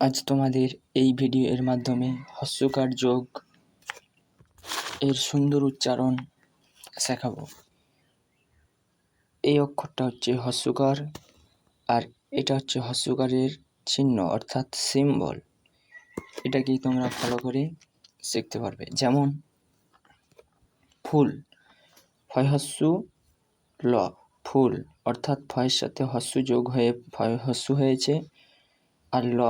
আজ তোমাদের এই ভিডিও এর মাধ্যমে হস্যকার যোগ এর সুন্দর উচ্চারণ শেখাবো। এই অক্ষরটা হচ্ছে হস্যকার আর এটা হচ্ছে হস্যকারের চিহ্ন অর্থাৎ সিম্বল এটাকেই তোমরা ভালো করে শিখতে পারবে। যেমন, ফুল ফয় হস্য ল, ফুল অর্থাৎ ফয়ের সাথে হস্য যোগ হয়ে, ফয়, হস্য হয়েছে। আর ল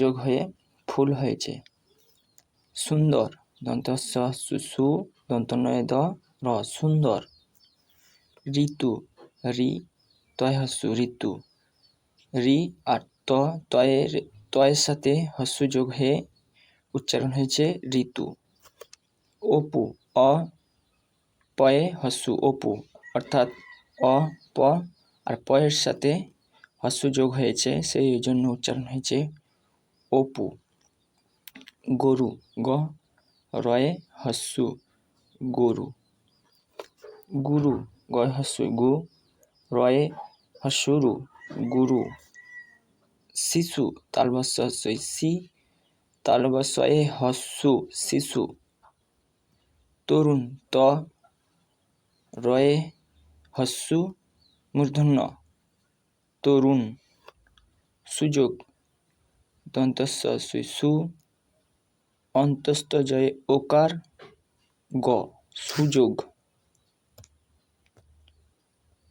যোগ হয়ে ফুল হয়েছে। সুন্দর। দন্ত সু দন্ত নয় দ, র। সুন্দর। ঋতু। রি, তয় হস্য, ঋতু। রি আর ত তয়ের তয়ের সাথে হস্য যোগ হয়ে উচ্চারণ হয়েছে ঋতু। অপু, অ, পয়ে হস্য, অপু। অর্থাৎ অ, প আর পয়ের সাথে হস্য যোগ হয়েছে, সেই জন্য উচ্চারণ হয়েছে অপু, গরু, গ, রয়ে হস্যু, গরু। গুরু, গয় হস্য, গু, রয়ে হস্যরু, গুরু। শিশু তালবস্য সি তালবস্যয়ে হস্যু, শিশু। তরুণ, ত, রয়ে হস্যু, মূর্ধন্য। তরুণ, সুযোগ দন্তস্ব সু অন্তস্থ জয়ে ওকার গ, সুযোগ।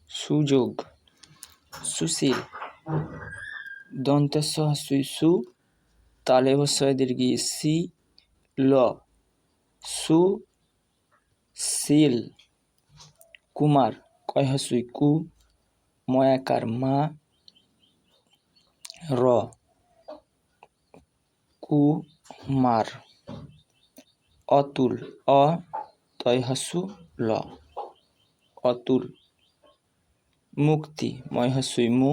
সুযোগ। সুশীল। দন্তস্ব সু তালে বসয় দীর্ঘি সি ল। সু শিল। কুমার কয় হসুই কু, ময়াকার মা, র। কুমার অতুল অ তয় হসু ল। অতুল মুক্তি ময় হসুই মু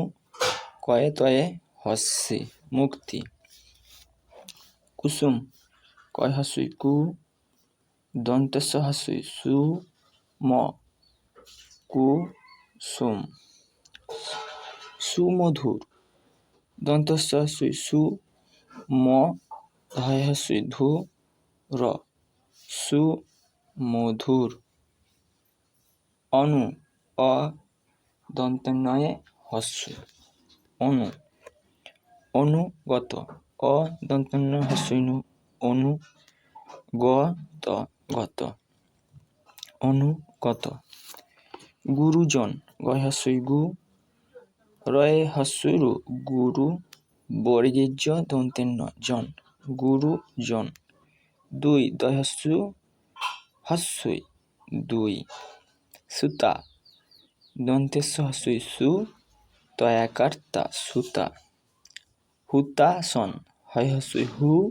কয়ে তয়ে হস্যি মুক্তি। কুসুম কয় হসুই কু দন্তস হসুই সু ম কুসুম। সুমধুর দন্তস হসুই সু ম ধু র সুমধুর অনু অ দন্তনয়ে হস্য। অনু অনুগত। অ দন্তন্য হস্যইনু। অনু গ ত গত। অনুগত। গুরুজন গয় হস্যই গু রয়ে হস্যরু গুরু বর্গীর্য দন্তেন্য জন গুরুজন দুই দয় হস্য হস্যই দুই, সুতা। দন্তেস্য হস্যই সু, তয়াকার্তা, সুতা। হুতা, সন। হয় হস্যই হু,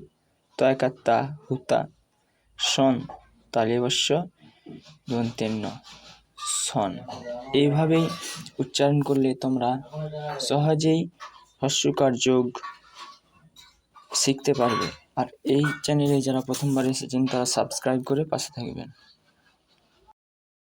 তয়াকার্তা, হুতা। সন, তালিবস্য দন্তেন্য সন। এইভাবেই উচ্চারণ করলে তোমরা সহজেই হস্যকার যোগ শিখতে পারবে। আর এই চ্যানেলে যারা প্রথমবার এসেছেন, তারা সাবস্ক্রাইব করে পাশে থাকবেন।